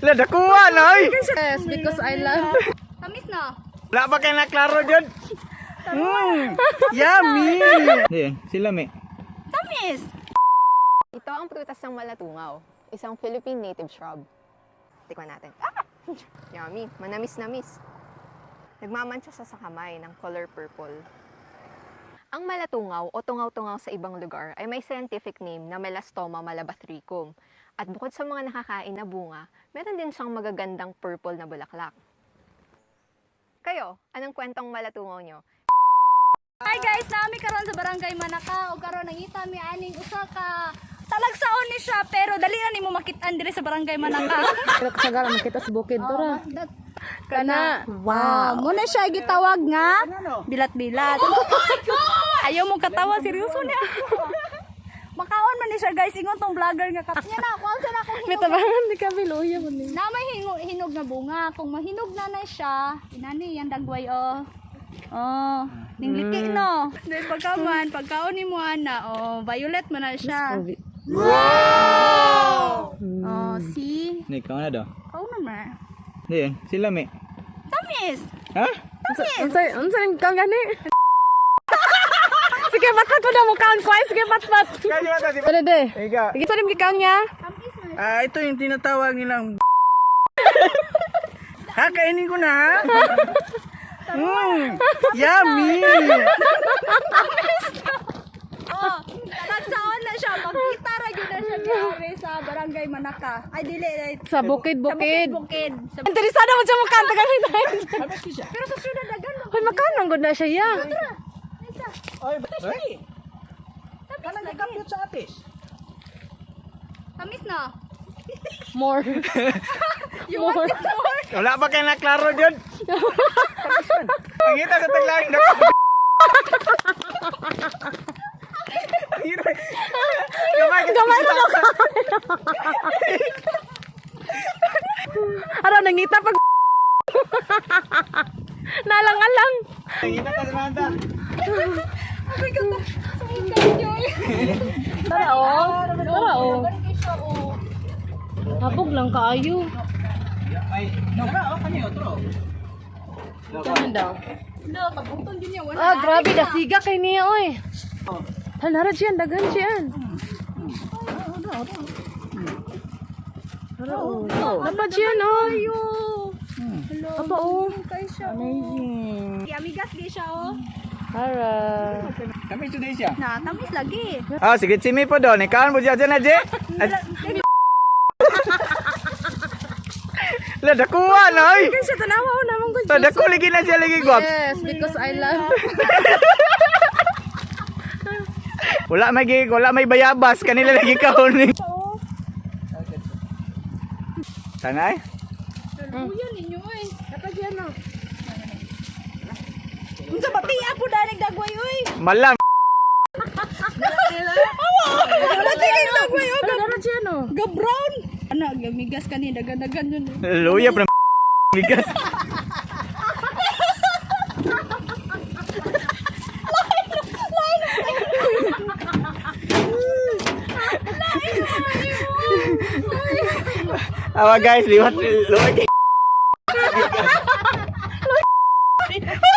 La dakuan ay. Yes, because I love. Tamis na. Wala ba kay naklaro jud? Mm, yummy. Di, sila me. Tamis! Ito ang prutas ng malatungaw. Isang Philippine native shrub. Tikman natin. Ah! Yummy. Manamis-namis. Nagmamansya siya sa kamay ng color purple. Ang malatungaw o tungaw-tungaw sa ibang lugar ay may scientific name na Melastoma malabathrium. At bukod sa mga nakakain na bunga, meron din siyang magagandang purple na bulaklak. Kayo, anong kwentong malatungaw nyo? Hi guys, nami karon sa barangay Manaka ug karon nangita mi aning usa ka talagsaon ni siya pero dali na nimo makit-an dire sa barangay Manaka. Pero kasagaran makita sa bukid to ra. Kana. Wow. Mo na siya gitawag nga bilat-bilat. Ayaw mo katawa seryoso niya. Makaon man ni siya guys ingon tong vlogger nga. Nya na, kuan sa na akong May hinog. tabangan di kami luya mo ni. Na may hinog, hinog na bunga. Kung mahinog na na siya, inani yan dagway oh. Oh, ningliti no. Then pagkaman, pagkaon ni mo ana, oh, violet man na siya. Oh, see? Ni ka na daw. Oh naman. Di, sila me. Tamis! Ha? Unsa unsa ning kang gani? Sige, patpat pa daw mo kaon ko. Sige, patpat. Dede, de. Sige, sa rin kang niya. Tamis na. Ah, ito yung tinatawag nilang Ha, kainin ko na ha? Mm, yummy! Oh, talagsaon na siya. Magkita ra gyud na siya diare sa barangay Manaka. Ay dili, Sa bukid, sa bukid. bukid. Sa Interesado mo siya mo kanta kami dahil. Pero sa syudad dagan mo. Hoy, makanang gud na siya ya. Oy, Ay, Tamis lagi. sa atis. Tamis na. More. You want it more? Wala ba kay naklaro jud? Ang kita sa taglaing daw. Gamay Gamay na ka. Ara nangita pag Nalang-alang. Kita ka sa nanda. Ay, ganda. Sa. Tara oh. Tara oh. Oh. Habog lang kaayo. Ay, ka, oh, kanyo otro. Kanan daw. No, kabuton din niya. Wala Ah, grabe dasiga kay niya oy. Hanara diyan dagan oh. Apa diyan oy. Hello. Apa oh. Kay siya, oh. Amazing. Si Amigas di siya, oh. Tara. Kami today siya. Na, tamis lagi. Ah, sige, simi po doon. Ikaw mo siya dyan, Aje. La, dakuan, ay! Kasi tanawa ko naman ko. La, daku, lagi na siya, lagi. Yes, because I love. Wala may gig, wala may bayabas. Kanila lagi kahon ni. Tanay? Luya ninyo, eh. Apa diyan no? Unsa ba piya po danig dagway, oy. Malam. Wala tingin dagway, oh. Hanara diyan no. Ga brown. Ano, gamigas kani dagan-dagan yun. eh. Luya pa bigas. Awa guys, liwat. Luwag.